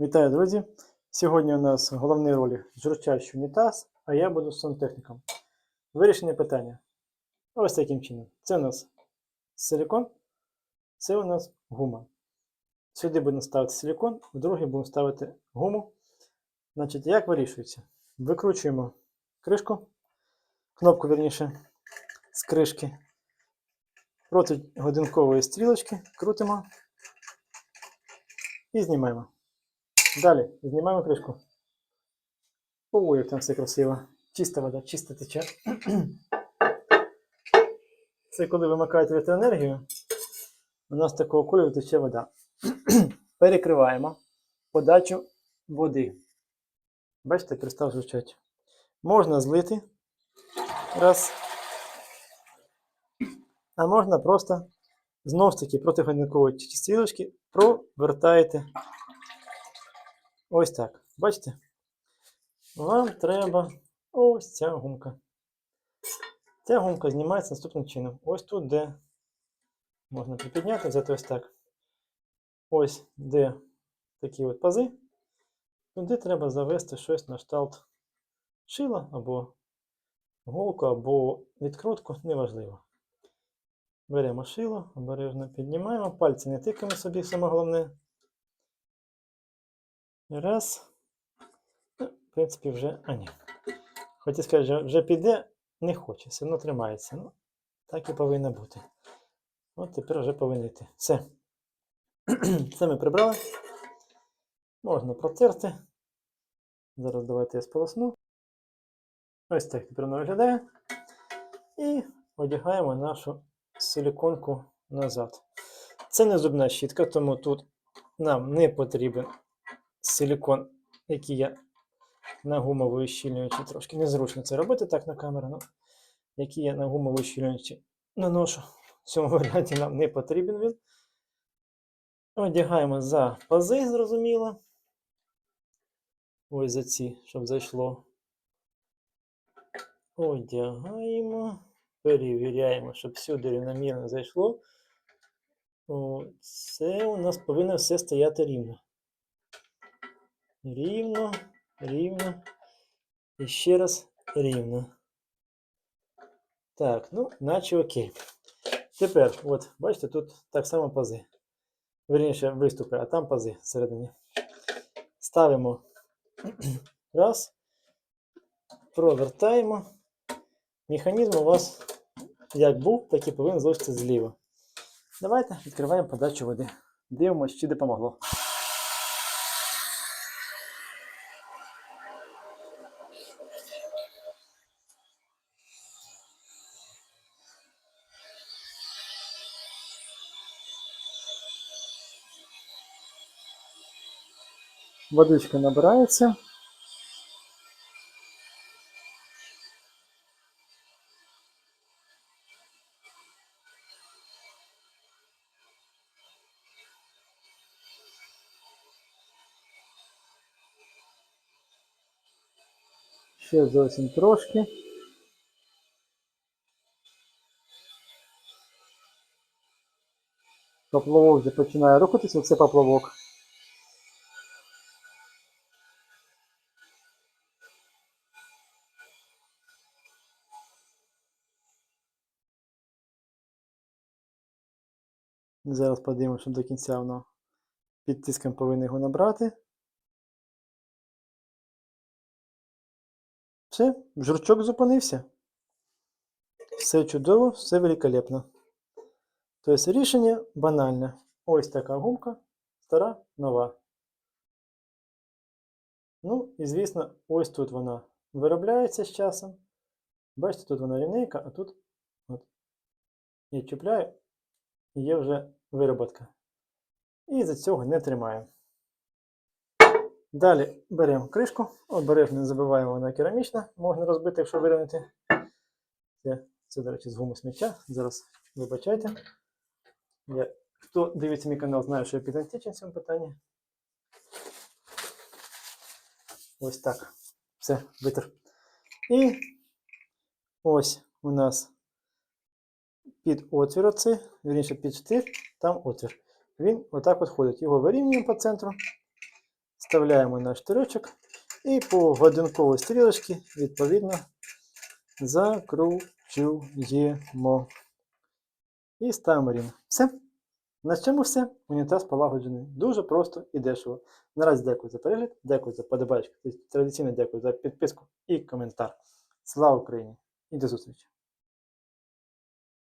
Вітаю, друзі! Сьогодні у нас в головній ролі журчащий унітаз, а я буду сантехніком. Вирішення питання. Ось таким чином. Це у нас силикон, це у нас гума. Сюди будемо ставити силикон, в другий будемо ставити гуму. Значить, як вирішується? Викручуємо кришку, кнопку, вірніше, з кришки. Проти годинкової стрілочки крутимо і знімаємо. Далі знімаємо кришку. О, як там все красиво. Чиста вода, чисто тече. Це коли вимикають електроенергію, у нас такого кольору тече вода. Перекриваємо подачу води. Бачите, кристал звучать. Можна злити. Раз. А можна просто знову ж таки проти годинкової стрілочки провертаєте Ось так. Бачите? Вам треба ось ця гумка. Ця гумка знімається наступним чином. Ось тут, де можна припідняти, взяти ось так. Ось де такі от пази. Туди треба завести щось на кшталт шила або голку, або відкрутку, неважливо. Беремо шило, обережно піднімаємо, пальці не тикаємо собі, саме головне. Раз. Ну, В принципі, вже. А ні. Хотів сказати, вже піде, не хоче, все одно тримається. Ну, так і повинно бути. От тепер вже повинно йти. Все. Це ми прибрали. Можна протерти. Зараз давайте я сполосну. Ось так тепер воно виглядає. І одягаємо нашу силіконку назад. Це не зубна щітка, тому тут нам не потрібен силікон, який я на гумову щільнюючі трошки незручно це робити так на камеру, ну, який я на гумову щільнюючі наношу. В цьому варіанті нам не потрібен він. Одягаємо за пази, зрозуміло. Ось за ці, щоб зайшло. Одягаємо. Перевіряємо, щоб всюди рівномірно зайшло. Це у нас повинно все стояти рівно. Рівно, рівно. І ще раз рівно. Так, ну, наче окей. Тепер, от, бачите, тут так само пази. Верніше виступи, а там пази всередині. Ставимо раз. Провертаємо. Механізм у вас як був, так і повинен залишитися зліва. Давайте відкриваємо подачу води. Дивимося, чи допомогло. Водичка набирається. Ще зовсім трошки. Поплавок вже починає рухатися, це поплавок. Зараз подивимося, до кінця воно під тиском повинно його набрати. Все, журчок зупинився. Все чудово, все великолепно. Тобто рішення банальне. Ось така гумка, стара, нова. Ну, і звісно, ось тут вона виробляється з часом. Бачите, тут вона рівненька, а тут от, я чіпляю, і є вже вироботка. І за цього не тримаю. Далі беремо кришку, обережно не забуваємо, вона керамічна, можна розбити, якщо вирівняти. Це, це, до речі, з гуму сміття. Зараз вибачайте. Я, хто дивиться мій канал, знає, що я підантичен в цьому питанні. Ось так. Все, витер. І ось у нас під отвір оцей, вірніше під штир, там отвір. Він отак от ходить. Його вирівнюємо по центру. Вставляємо наш штирочок і по годинковій стрілочці, відповідно, закручуємо. І ставимо рівно. Все. На цьому все. Унітаз полагоджений. Дуже просто і дешево. Наразі дякую за перегляд, дякую за подобачку. Традиційно дякую за підписку і коментар. Слава Україні! І до зустрічі!